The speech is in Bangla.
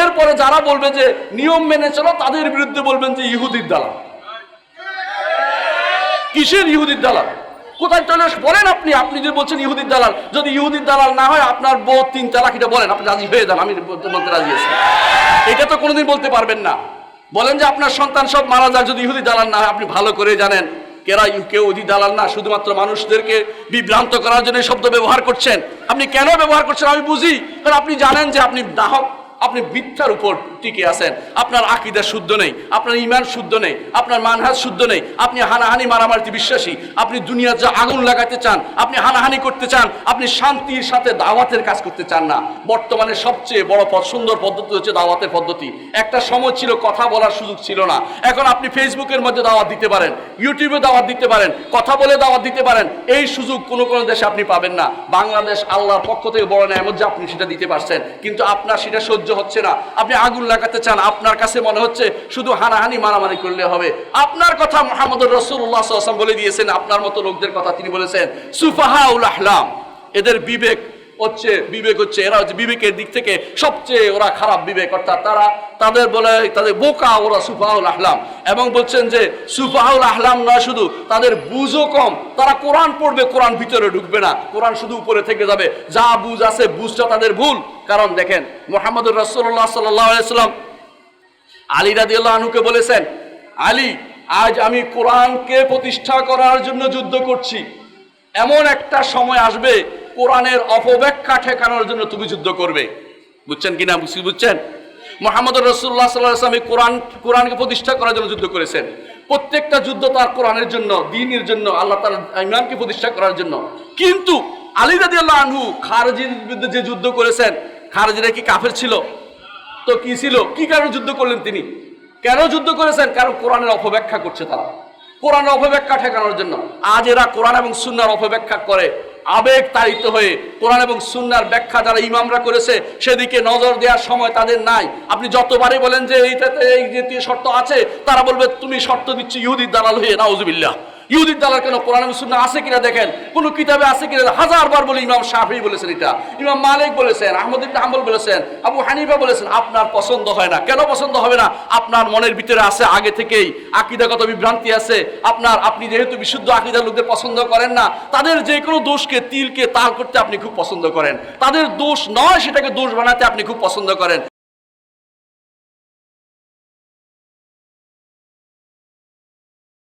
এরপরে যারা বলবে যে নিয়ম মেনে চলো, তাদের বিরুদ্ধে বলবেন যে ইহুদির দালাল। কিসের ইহুদির দালাল? কোথায় চলে বলেন আপনি আপনি যদি বলছেন ইহুদির দালাল, যদি ইহুদির দালাল না হয়, আপনার বউ তিন তালাক এটা বলেন, আপনি রাজি হয়ে যান, আমি বলতে রাজি আছি। এটা তো কোনোদিন বলতে পারবেন না। বলেন যে আপনার সন্তান সব মারা যায়, যদি ইহুদি দালাল না হয়, আপনি ভালো করে জানেন। কেরা কেউ ইহুদি দালাল না, শুধুমাত্র মানুষদেরকে বিভ্রান্ত করার জন্য শব্দ ব্যবহার করছেন। আপনি কেন ব্যবহার করছেন আমি বুঝি, কারণ আপনি জানেন যে আপনি দাহক। আপনি মিথ্যার উপর টিকে আছেন। আপনার আকিদা শুদ্ধ নেই, আপনার ইমান শুদ্ধ নেই, আপনার মানহাজ শুদ্ধ নেই, আপনি হানাহানি মারামারিতে বিশ্বাসী, আপনি দুনিয়ার যা আগুন লাগাতে চান, আপনি হানাহানি করতে চান, আপনি শান্তির সাথে দাওয়াতের কাজ করতে চান না। বর্তমানে সবচেয়ে বড় পথ সুন্দর পদ্ধতি হচ্ছে দাওয়াতের পদ্ধতি। একটা সময় ছিল কথা বলার সুযোগ ছিল না। এখন আপনি ফেসবুকের মধ্যে দাওয়াত দিতে পারেন, ইউটিউবে দাওয়াত দিতে পারেন, কথা বলে দাওয়াত দিতে পারেন, এই সুযোগ কোনো কোনো দেশে আপনি পাবেন না। বাংলাদেশ আল্লাহর পক্ষ থেকে বড় নেয়ামত যে আপনি সেটা দিতে পারছেন। কিন্তু আপনার সেটা সহ্য হচ্ছে না। আপনি আগুন লাগাতে চান, আপনার কাছে মনে হচ্ছে শুধু হানাহানি মারামারি করলে হবে। আপনার কথা মোহাম্মদ রসুল্লাহ আসলাম বলে দিয়েছেন, আপনার মতো লোকদের কথা তিনি বলেছেন, সুফাহাউল আহলাম, এদের বিবেক হচ্ছে, বিবেক হচ্ছে, এরা হচ্ছে বিবেকের দিক থেকে সবচেয়ে ওরা খারাপ বিবেক। অর্থাৎ তারা তাদের বলে, তাদের বোকা, ওরা সুফাহুল আহলাম। এবং বলছেন যে সুফাহুল আহলাম নয় শুধু তাদের বুঝও কম, তারা কোরআন পড়বে, কোরআন ভিতরে ঢুকবে না। কোরআন শুধু উপরে থেকে যাবে। যা বুঝ আছে, বুঝটা তাদের ভুল। কারণ দেখেন, মোহাম্মদুর রসুল্লাহ সাল্লাম আলী রাদিয়াল্লাহু আনহুকে বলেছেন, আলী, আজ আমি কোরআনকে প্রতিষ্ঠা করার জন্য যুদ্ধ করছি। এমন একটা সময় আসবে কোরআনের অপব্যাখ্যা ঠেকানোর জন্য তুমি যুদ্ধ করবে। বুঝছেন কিনা বুঝছি বুঝছেন? মোহাম্মদ রসুল্লাহ সাল্লাহ কোরআন, কোরআনকে প্রতিষ্ঠা করার জন্য যুদ্ধ করেছেন। প্রত্যেকটা যুদ্ধ তার কোরআনের জন্য, দিনের জন্য, আল্লাহ তার ইমানকে প্রতিষ্ঠা করার জন্য। কিন্তু আলী রাদিয়াল্লাহু আনহু খারজির বিরুদ্ধে যে যুদ্ধ করেছেন, খারজিরা কি কাফের ছিল? তো কি ছিল? কি কারণে যুদ্ধ করলেন তিনি? কেন যুদ্ধ করেছেন? কারণ কোরআনের অপব্যাখ্যা করছে তারা। কোরআনের অপব্যাখ্যা ঠেকানোর জন্য। আজ এরা কোরআন এবং সুন্নার অপব্যাখ্যা করে। আবেগ তাড়িত হয়ে কোরআন এবং সুন্নার ব্যাখ্যা যারা ইমামরা করেছে, সেদিকে নজর দেওয়ার সময় তাদের নাই। আপনি যতবারই বলেন যে এইটাতে এই জাতীয় শর্ত আছে, তারা বলবে, তুমি শর্ত দিচ্ছি ইহুদির দালাল হয়ে, নাউজুবিল্লাহ। ইহুদির দালাল কেন কোরআন এবং সুন্নাহ আছে কিনা দেখেন? কোন কিতাবে আছে কিনা? হাজার বার বলে ইমাম শাফি বলেছেন এটা। ইমাম মালিক বলেছেন, আহমদ হাম্বল বলেছেন, আবু হানিফা বলেছেন, আপনার পছন্দ হয় না। কেন পছন্দ হবে না? আপনার মনের ভিতরে আছে, আগে থেকেই আকিদাগত বিভ্রান্তি আছে। আপনার, আপনি যেহেতু বিশুদ্ধ আকিদার লোকদের পছন্দ করেন না, তাদের যে কোনো দোষকে, তিলকে তাল করতে আপনি খুব পছন্দ করেন। তাদের দোষ নয় সেটাকে দোষ বানাতে আপনি খুব পছন্দ করেন।